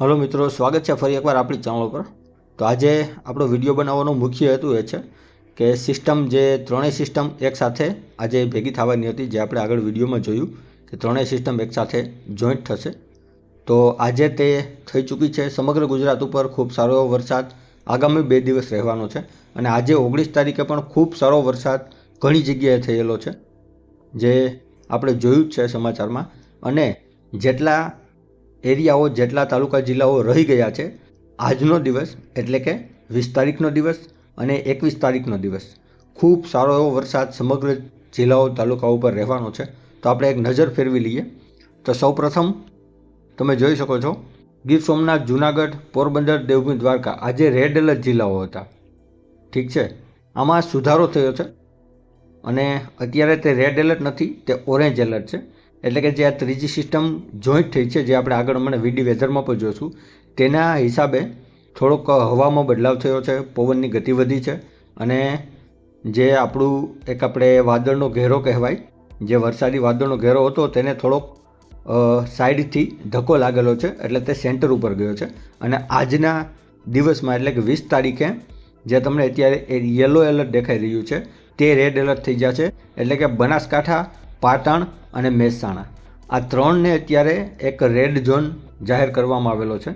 Hello મિત્રો, સ્વાગત છે ફરી એકવાર આપણી ચેનલ પર તો આજે આપણો વીડિયો બનાવવાનો મુખ્ય હેતુ એ છે કે સિસ્ટમ જે ત્રણેય સિસ્ટમ એકસાથે આજે ભેગી થવાની હતી, જે આપણે આગળ વિડીયોમાં જોયું કે ત્રણેય સિસ્ટમ એકસાથે જોઈન્ટ થશે. તો આજે તે થઈ ચૂકી છે. સમગ્ર ગુજરાત ઉપર ખૂબ સારો વરસાદ આગામી બે દિવસ રહેવાનો છે અને આજે ઓગણીસ તારીખે પણ ખૂબ સારો વરસાદ ઘણી જગ્યાએ થયેલો છે, જે આપણે જોયું જ છે સમાચારમાં. અને જેટલા એરિયાઓ જેટલા તાલુકા જિલ્લાઓ રહી ગયા છે, આજનો દિવસ એટલે કે વીસ તારીખનો દિવસ અને એકવીસ તારીખનો દિવસ. ખૂબ સારો એવો વરસાદ સમગ્ર જિલ્લાઓ તાલુકા ઉપર રહેવાનો છે. તો આપણે એક નજર ફેરવી લઈએ. તો સૌપ્રથમ તમે જોઈ શકો છો, ગીર સોમનાથ, જુનાગઢ, પોરબંદર, દેવભૂમિ, દ્વારકા આજે રેડ એલર્ટ જિલ્લાઓ હતા. ઠીક છે? આમાં સુધારો થયો છે અને અત્યારે તે રેડ એલર્ટ નથી, તે ઓરેન્જ એલર્ટ છે. એટલે કે જે આ ત્રીજી સિસ્ટમ જોઈન્ટ થઈ છે, જે આપણે આગળ મને વીડી વેધરમાં પણ જોઈશું તેના હિસાબે થોડોક હવામાં બદલાવ થયો છે, પવનની ગતિ વધી છે અને જે આપણું એક આપણે વાદળનો ઘેરો કહેવાય, જે વરસાદી વાદળનો ઘેરો હતો તેને થોડોક સાઈડથી ધક્કો લાગેલો છે, એટલે તે સેન્ટર ઉપર ગયો છે. અને આજના દિવસમાં, એટલે કે વીસ તારીખે, જે તમને અત્યારે એ યલો એલર્ટ દેખાઈ રહ્યું છે, તે રેડ એલર્ટ થઈ જશે એટલે કે બનાસકાંઠા, પાટણ અને મહેસાણા. આ ત્રણને અત્યારે એક રેડ ઝોન જાહેર કરવામાં આવેલો છે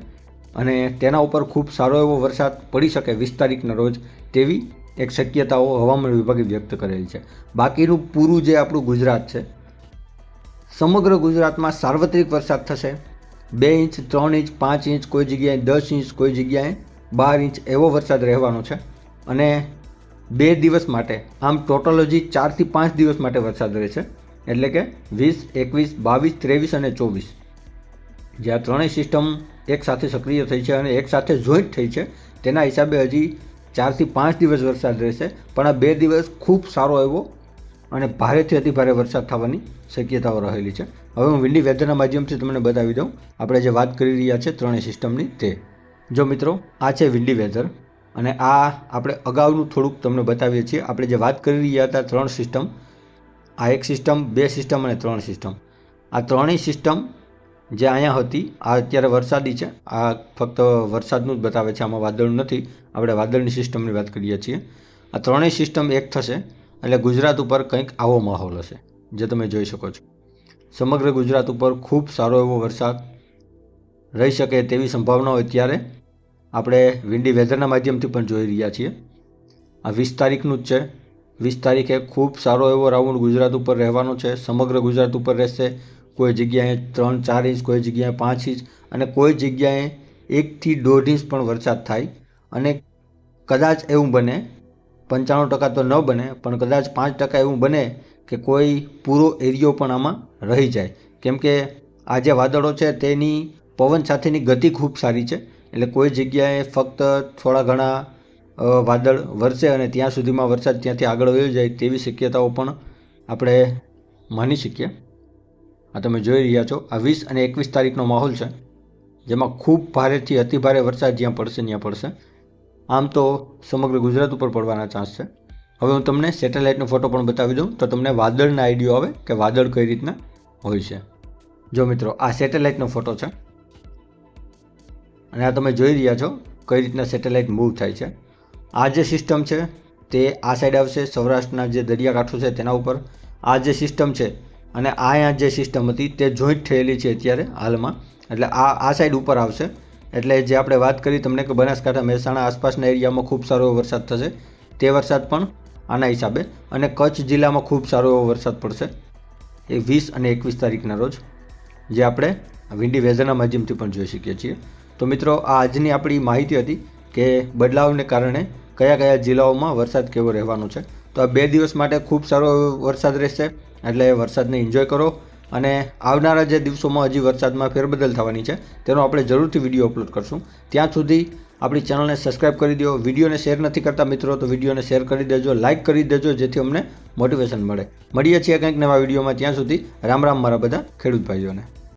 અને તેના ઉપર ખૂબ સારો એવો વરસાદ પડી શકે વીસ તારીખના રોજ તેવી એક શક્યતાઓ હવામાન વિભાગે વ્યક્ત કરેલી છે. બાકીનું પૂરું જે આપણું ગુજરાત છે, સમગ્ર ગુજરાતમાં સાર્વત્રિક વરસાદ થશે. બે ઇંચ, ત્રણ ઇંચ, પાંચ ઇંચ, કોઈ જગ્યાએ દસ ઇંચ, કોઈ જગ્યાએ બાર ઇંચ એવો વરસાદ રહેવાનો છે અને બે દિવસ માટે, આમ ટોટલ હજી ચારથી પાંચ દિવસ માટે વરસાદ રહેશે એટલે કે વીસ, એકવીસ, બાવીસ, ત્રેવીસ અને ચોવીસ. જે આ ત્રણેય સિસ્ટમ એકસાથે સક્રિય થઈ છે અને એકસાથે જોઈન્ટ થઈ છે, તેના હિસાબે હજી ચારથી પાંચ દિવસ વરસાદ રહેશે. પણ આ બે દિવસ ખૂબ સારો એવો અને ભારેથી અતિ ભારે વરસાદ થવાની શક્યતાઓ રહેલી છે. હવે હું વિન્ડી વેધરના માધ્યમથી તમને બતાવી દઉં. આપણે જે વાત કરી રહ્યા છે ત્રણેય સિસ્ટમની તે. જો મિત્રો, આ છે વિન્ડી વેધર અને આ આપણે અગાઉનું થોડુંક તમને બતાવીએ છીએ. આપણે જે વાત કરી રહ્યા હતા ત્રણ સિસ્ટમ આ એક સિસ્ટમ બે સિસ્ટમ અને ત્રણ સિસ્ટમ આ ત્રણેય સિસ્ટમ જે અહીંયા હતી, આ અત્યારે વરસાદી છે. આ ફક્ત વરસાદનું જ બતાવે છે, આમાં વાદળ નથી. આપણે વાદળની સિસ્ટમની વાત કરીએ છીએ. આ ત્રણેય સિસ્ટમ એક થશે, એટલે ગુજરાત ઉપર કંઈક આવો માહોલ હશે, જે તમે જોઈ શકો છો. સમગ્ર ગુજરાત ઉપર ખૂબ સારો એવો વરસાદ રહી શકે તેવી સંભાવનાઓ અત્યારે આપણે વિન્ડી વેધરના માધ્યમથી પણ જોઈ રહ્યા છીએ. આ વીસ તારીખનું જ છે. વીસ તારીખે ખૂબ સારો એવો રાઉન્ડ ગુજરાત ઉપર રહેવાનો છે. સમગ્ર ગુજરાત ઉપર રહેશે. કોઈ જગ્યાએ ત્રણ, ચાર ઇંચ, કોઈ જગ્યાએ પાંચ ઇંચ અને કોઈ જગ્યાએ એકથી દોઢ ઇંચ પણ વરસાદ થાય. અને કદાચ એવું બને, પંચાણું ટકા તો ન બને, પણ કદાચ પાંચ ટકા એવું બને કે કોઈ પૂરો એરિયો પણ આમાં રહી જાય. કેમ કે આ જે વાદળો છે તેની પવન સાથેની ગતિ ખૂબ સારી છે. એટલે કોઈ જગ્યાએ ફક્ત થોડા ઘણા વાદળ વરસે અને ત્યાં સુધીમાં વરસાદ ત્યાંથી આગળ વહી જાય તેવી શક્યતાઓ પણ આપણે માની શકીએ. આ તમે જોઈ રહ્યા છો. આ વીસ અને એકવીસ તારીખનો માહોલ છે, જેમાં ખૂબ ભારેથી અતિભારે વરસાદ જ્યાં પડશે ત્યાં પડશે. આમ તો સમગ્ર ગુજરાત ઉપર પડવાના ચાન્સ છે. હવે હું તમને સેટેલાઇટનો ફોટો પણ બતાવી દઉં, તો તમને વાદળના આઈડિયો આવે કે વાદળ કઈ રીતના હોય છે. જો મિત્રો, આ સેટેલાઇટનો ફોટો છે. અને આ તમે જોઈ રહ્યા છો કઈ રીતના સેટેલાઇટ મૂવ થાય છે. આ જે સિસ્ટમ છે તે આ સાઈડ આવશે, સૌરાષ્ટ્રના જે દરિયાકાંઠો છે તેના ઉપર. આ જે સિસ્ટમ છે અને આ અહીંયા જે સિસ્ટમ હતી તે જોઈન્ટ થયેલી છે અત્યારે હાલમાં. એટલે આ આ સાઈડ ઉપર આવશે. એટલે જે આપણે વાત કરી તમને કે બનાસકાંઠા, મહેસાણા આસપાસના એરિયામાં ખૂબ સારો એવો વરસાદ થશે. તે વરસાદ પણ આના હિસાબે. અને કચ્છ જિલ્લામાં ખૂબ સારો એવો વરસાદ પડશે. એ વીસ અને એકવીસ તારીખના રોજ, જે આપણે વિન્ડી વેધરના માધ્યમથી પણ જોઈ શકીએ છીએ. તો મિત્રો, આ આજની આપણી માહિતી હતી કે બદલાવને કારણે કયા કયા જિલ્લાઓમાં વરસાદ કેવો રહેવાનો છે? તો આ બે દિવસ માટે ખૂબ સારો વરસાદ રહેશે, એટલે વરસાદને એન્જોય કરો. અને આવનારા જે દિવસોમાં હજી વરસાદમાં ફેરબદલ થવાની છે, તેનો આપણે જરૂરથી વીડિયો અપલોડ કરશું. ત્યાં સુધી આપણી ચેનલને સબસ્ક્રાઇબ કરી દો. વિડીયોને શેર નથી કરતા મિત્રો, તો વિડીયોને શેર કરી દેજો લાઇક કરી દેજો, જેથી અમને મોટિવેશન મળે. મળીએ છીએ કંઈક નવા વિડીયોમાં ત્યાં સુધી રામ રામ મારા બધા ખેડૂત ભાઈઓને.